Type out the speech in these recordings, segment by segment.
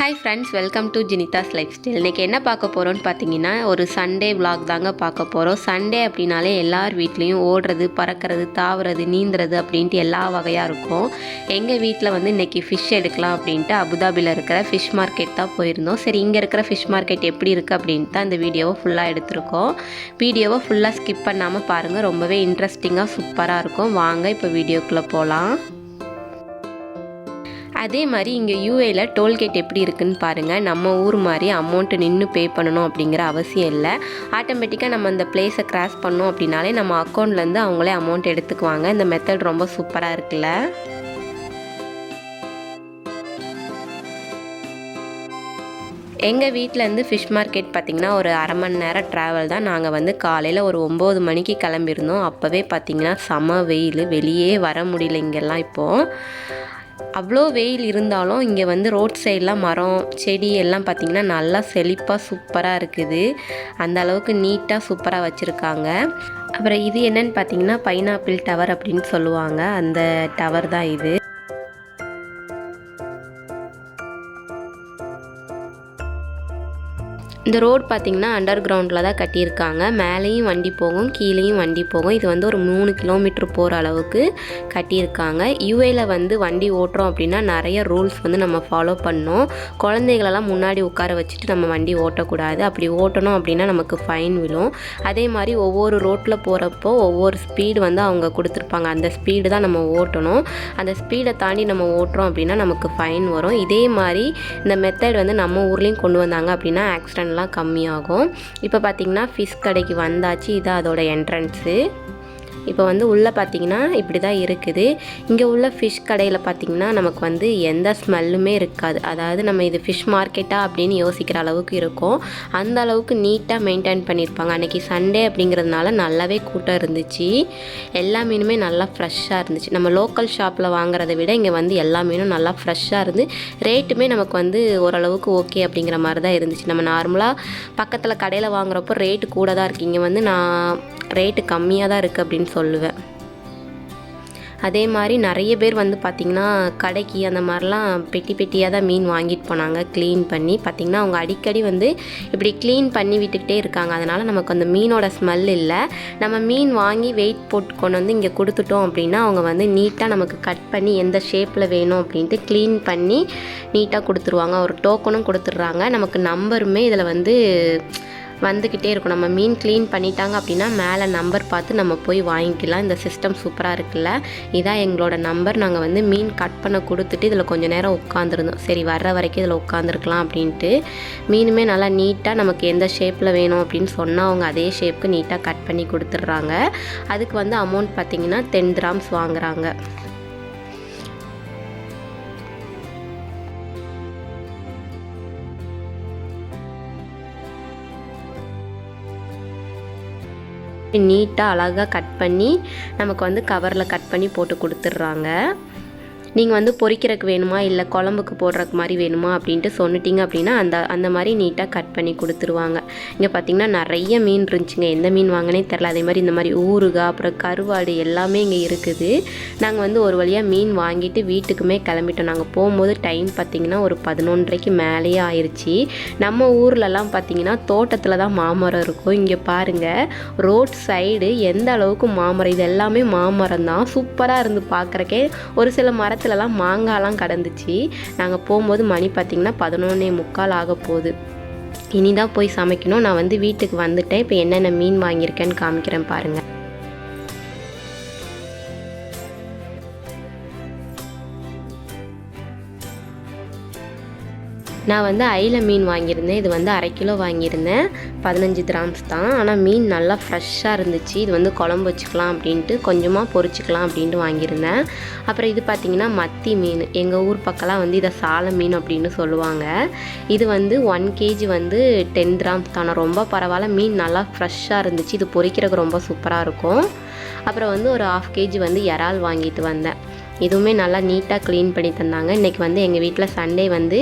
Hi friends welcome to Jinitha's life style இன்றைக்கி என்ன பார்க்க போகிறோன்னு பார்த்தீங்கன்னா ஒரு சண்டே விலாக் தாங்க பார்க்க போகிறோம் சண்டே அப்படின்னாலே எல்லார் வீட்லேயும் ஓடுறது பறக்கிறது தாவுறது நீந்துறது அப்படின்ட்டு எல்லா வகையாக இருக்கும். எங்கள் வீட்டில் வந்து இன்றைக்கி ஃபிஷ் எடுக்கலாம் அப்படின்ட்டு அபுதாபியில் இருக்கிற ஃபிஷ் மார்க்கெட் தான் போயிருந்தோம். சரி இங்கே இருக்கிற ஃபிஷ் மார்க்கெட் எப்படி இருக்குது அப்படின்ட்டு தான் இந்த வீடியோவை ஃபுல்லாக எடுத்திருக்கோம். வீடியோவை ஃபுல்லாக ஸ்கிப் பண்ணாமல் பாருங்கள் ரொம்பவே இன்ட்ரெஸ்டிங்காக சூப்பராக இருக்கும். வாங்க இப்போ வீடியோக்குள்ளே போகலாம் அதே மாதிரி இங்கே யூஏயில் டோல்கேட் எப்படி இருக்குன்னு பாருங்கள் நம்ம ஊர் மாதிரி அமௌண்ட்டு நின்று பே பண்ணணும் அப்படிங்கிற அவசியம் இல்லை. ஆட்டோமேட்டிக்காக நம்ம அந்த பிளேஸை கிராஸ் பண்ணோம் அப்படின்னாலே நம்ம அக்கௌண்ட்லேருந்து அவங்களே அமௌண்ட் எடுத்துக்குவாங்க. இந்த மெத்தட் ரொம்ப சூப்பராக இருக்குல்ல? எங்கள் வீட்டிலேருந்து ஃபிஷ் மார்க்கெட் பார்த்திங்கன்னா ஒரு அரை மணி நேரம் ட்ராவல் தான். நாங்கள் வந்து காலையில் ஒரு ஒம்பது மணிக்கு கிளம்பியிருந்தோம். அப்போவே பார்த்திங்கன்னா செம வெயில். வெளியே வர முடியல இங்கெல்லாம் இப்போது அவ்வளோ வெயில் இருந்தாலும் இங்கே வந்து ரோட் சைட்லாம் மரம் செடி எல்லாம் பார்த்திங்கன்னா நல்லா செழிப்பாக சூப்பராக இருக்குது. அந்த அளவுக்கு நீட்டாக சூப்பராக வச்சுருக்காங்க. அப்புறம் இது என்னன்னு பார்த்தீங்கன்னா பைனாப்பிள் டவர் அப்படின்னு சொல்லுவாங்க. அந்த டவர் தான் இது. இந்த ரோட் பார்த்திங்கன்னா அண்டர் கிரவுண்டில் தான் கட்டியிருக்காங்க. மேலேயும் வண்டி போகும் கீழேயும் வண்டி போகும். இது வந்து ஒரு மூணு கிலோமீட்டர் போகிற அளவுக்கு கட்டியிருக்காங்க. யூஏல வந்து வண்டி ஓட்டுறோம் அப்படின்னா நிறைய ரூல்ஸ் வந்து நம்ம ஃபாலோ பண்ணோம். குழந்தைகளெல்லாம் முன்னாடி உட்கார வச்சுட்டு நம்ம வண்டி ஓட்டக்கூடாது. அப்படி ஓட்டணும் அப்படின்னா நமக்கு ஃபைன் விழும். அதே மாதிரி ஒவ்வொரு ரோட்டில் போகிறப்போ ஒவ்வொரு ஸ்பீடு வந்து அவங்க கொடுத்துருப்பாங்க. அந்த ஸ்பீடு தான் நம்ம ஓட்டணும். அந்த ஸ்பீடை தாண்டி நம்ம ஓட்டுறோம் அப்படின்னா நமக்கு ஃபைன் வரும். இதே மாதிரி இந்த மெத்தட் வந்து நம்ம ஊர்லேயும் கொண்டு வந்தாங்க அப்படின்னா டென்ஷன்லாம் கம்மியாகும். இப்போ பார்த்திங்கன்னா ஃபிஷ் கடைக்கு வந்தாச்சு. இதான் அதோட என்ட்ரன்ஸு இப்போ வந்து உள்ளே பார்த்தீங்கன்னா இப்படி தான் இருக்குது. இங்கே உள்ள ஃபிஷ் கடையில் பார்த்தீங்கன்னா நமக்கு வந்து எந்த ஸ்மெல்லுமே இருக்காது. அதாவது நம்ம இது ஃபிஷ் மார்க்கெட்டா அப்படின்னு யோசிக்கிற அளவுக்கு இருக்கும். அந்த அளவுக்கு நீட்டாக மெயின்டைன் பண்ணியிருப்பாங்க. அன்றைக்கி சண்டே அப்படிங்கிறதுனால நல்லாவே கூட்டம் இருந்துச்சு. எல்லா மீனுமே நல்லா ஃப்ரெஷ்ஷாக இருந்துச்சு. நம்ம லோக்கல் ஷாப்பில் வாங்குறதை விட இங்கே வந்து எல்லா மீனும் நல்லா ஃப்ரெஷ்ஷாக இருந்து ரேட்டுமே நமக்கு வந்து ஓரளவுக்கு ஓகே அப்படிங்கிற மாதிரி தான் இருந்துச்சு. நம்ம நார்மலாக பக்கத்தில் கடையில் வாங்குறப்போ ரேட்டு கூட தான் இருக்குது இங்கே வந்து நான் ரேட்டு கம்மியாக தான் இருக்குது அப்படின்னு சொல்லுவேன். அதே மாதிரி நிறைய பேர் வந்து பார்த்திங்கன்னா கடைக்கு அந்த மாதிரிலாம் பெட்டி பெட்டியாக தான் மீன் வாங்கிட்டு போனாங்க க்ளீன் பண்ணி. பார்த்திங்கன்னா அவங்க அடிக்கடி வந்து இப்படி க்ளீன் பண்ணி விட்டுக்கிட்டே இருக்காங்க. அதனால் நமக்கு அந்த மீனோட ஸ்மெல் இல்லை. நம்ம மீன் வாங்கி வெயிட் போட்டு கொண்டு வந்து இங்கே கொடுத்துட்டோம் அப்படின்னா அவங்க வந்து நீட்டாக நமக்கு கட் பண்ணி எந்த ஷேப்பில் வேணும் அப்படின்ட்டு க்ளீன் பண்ணி நீட்டாக கொடுத்துருவாங்க. ஒரு டோக்கனும் கொடுத்துட்றாங்க. நமக்கு நம்பருமே இதில் வந்து வந்துக்கிட்டே இருக்கும் நம்ம மீன் க்ளீன் பண்ணிட்டாங்க அப்படின்னா மேலே நம்பர் பார்த்து நம்ம போய் வாங்கிக்கலாம். இந்த சிஸ்டம் சூப்பராக இருக்குல்ல? இதான் எங்களோட நம்பர் நாங்கள் வந்து மீன் கட் பண்ண கொடுத்துட்டு இதில் கொஞ்சம் நேரம் உட்காந்துருந்தோம் சரி வர்ற வரைக்கும் இதில் உட்காந்துருக்கலாம் அப்படின்ட்டு. மீனுமே நல்லா நீட்டாக நமக்கு எந்த ஷேப்பில் வேணும் அப்படின்னு சொன்னால் அவங்க அதே ஷேப்புக்கு நீட்டாக கட் பண்ணி கொடுத்துட்றாங்க. அதுக்கு வந்து அமௌண்ட் பார்த்திங்கன்னா டென் கிராம்ஸ் வாங்குறாங்க. நீட்டாக அழகாக கட் பண்ணி நமக்கு வந்து கவரில் கட் பண்ணி போட்டு கொடுத்துட்றாங்க. நீங்கள் வந்து பொறிக்கிறக்கு வேணுமா? இல்லை குழம்புக்கு போடுறக்கு மாதிரி வேணுமா? அப்படின்ட்டு சொன்னிட்டீங்க அப்படின்னா அந்த அந்த மாதிரி நீட்டாக கட் பண்ணி கொடுத்துருவாங்க. இங்கே பார்த்தீங்கன்னா நிறைய மீன் இருந்துச்சுங்க. எந்த மீன் வாங்கினே தெரில அதே மாதிரி இந்த மாதிரி ஊறுகாய் அப்புறம் கருவாடு எல்லாமே இங்கே இருக்குது. நாங்கள் வந்து ஒரு வழியாக மீன் வாங்கிட்டு வீட்டுக்குமே கிளம்பிட்டோம். நாங்கள் போகும்போது டைம் பார்த்திங்கன்னா ஒரு பதினொன்றரைக்கு மேலேயே ஆயிடுச்சு நம்ம ஊர்லலாம் பார்த்திங்கன்னா தோட்டத்தில் தான் மாமரம் இருக்கும். இங்கே பாருங்கள் ரோட் சைடு எந்த அளவுக்கு மாமரம் இது எல்லாமே மாமரம் தான். சூப்பராக இருந்து பார்க்குறக்கே ஒரு சில பக்கத்துலலாம் மாங்காய்லாம் கடந்துச்சு. நாங்கள் போகும்போது மணி பார்த்திங்கன்னா பதினொன்னே முக்கால் ஆக போகுது. இனி தான் போய் சமைக்கணும். நான் வந்து வீட்டுக்கு வந்துட்டேன். இப்போ என்னென்ன மீன் வாங்கியிருக்கேன்னு காமிக்கிறேன் பாருங்கள் நான் வந்து ஐல மீன் வாங்கியிருந்தேன். இது வந்து அரை கிலோ வாங்கியிருந்தேன். பதினஞ்சு கிராம்ஸ் தான். ஆனால் மீன் நல்லா ஃப்ரெஷ்ஷாக இருந்துச்சு. இது வந்து குழம்பு வச்சுக்கலாம் அப்படின்ட்டு கொஞ்சமாக பொரிச்சிக்கலாம் அப்படின்ட்டு வாங்கியிருந்தேன். அப்புறம் இது பார்த்திங்கன்னா மத்தி மீன். எங்கள் ஊர் பக்கம்லாம் வந்து இதை சால மீன் அப்படின்னு சொல்லுவாங்க. இது வந்து ஒன் கேஜி வந்து டென் கிராம்ஸ் தானே. ரொம்ப பரவாயில்ல. மீன் நல்லா ஃப்ரெஷ்ஷாக இருந்துச்சு. இது பொரிக்கிறதுக்கு ரொம்ப சூப்பராக இருக்கும். அப்புறம் வந்து ஒரு ஆஃப் கேஜி வந்து இறால் வாங்கிட்டு வந்தேன். இதுவுமே நல்லா நீட்டாக க்ளீன் பண்ணி தந்தாங்க. இன்றைக்கி வந்து எங்கள் வீட்டில் சண்டே வந்து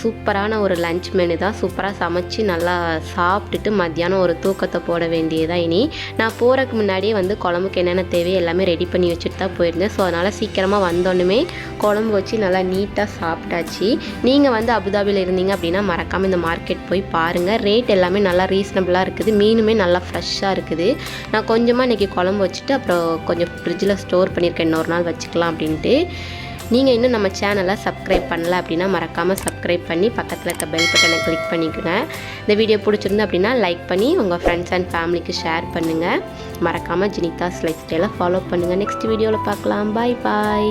சூப்பரான ஒரு லஞ்ச் மெனு தான். சூப்பராக சமைச்சு நல்லா சாப்பிட்டுட்டு மத்தியானம் ஒரு தூக்கத்தை போட வேண்டியதாக இனி. நான் போகிறதுக்கு முன்னாடியே வந்து குழம்புக்கு என்னென்ன தேவையோ எல்லாமே ரெடி பண்ணி வச்சுட்டு தான் போயிருந்தேன். ஸோ அதனால் சீக்கிரமாக வந்தோடனே குழம்பு வச்சு நல்லா நீட்டாக சாப்பிட்டாச்சு. நீங்கள் வந்து அபுதாபியில் இருந்தீங்க அப்படின்னா மறக்காமல் இந்த மார்க்கெட் போய் பாருங்கள் ரேட் எல்லாமே நல்லா ரீசனபிளாக இருக்குது. மீனுமே நல்லா ஃப்ரெஷ்ஷாக இருக்குது. நான் கொஞ்சமாக இன்றைக்கி குழம்பு வச்சுட்டு அப்புறம் கொஞ்சம் ஃப்ரிட்ஜில் ஸ்டோர் பண்ணியிருக்கேன். இன்னொரு நாள் வச்சுக்கலாம் அப்படின்ட்டு. நீங்கள் இன்னும் நம்ம சேனலை சப்ஸ்கிரைப் பண்ணல அப்படின்னா மறக்காமல் சப்ஸ்கிரைப் பண்ணி பக்கத்தில் இருக்க பெல் பட்டனை கிளிக் பண்ணிக்கோங்க. இந்த வீடியோ பிடிச்சிருந்து அப்படின்னா லைக் பண்ணி உங்கள் ஃப்ரெண்ட்ஸ் அண்ட் ஃபேமிலிக்கு ஷேர் பண்ணுங்கள் மறக்காமல் ஜினிதாஸ் லைஃப் ஸ்டைலை ஃபாலோ பண்ணுங்கள் நெக்ஸ்ட் வீடியோவில் பார்க்கலாம். பாய் பாய்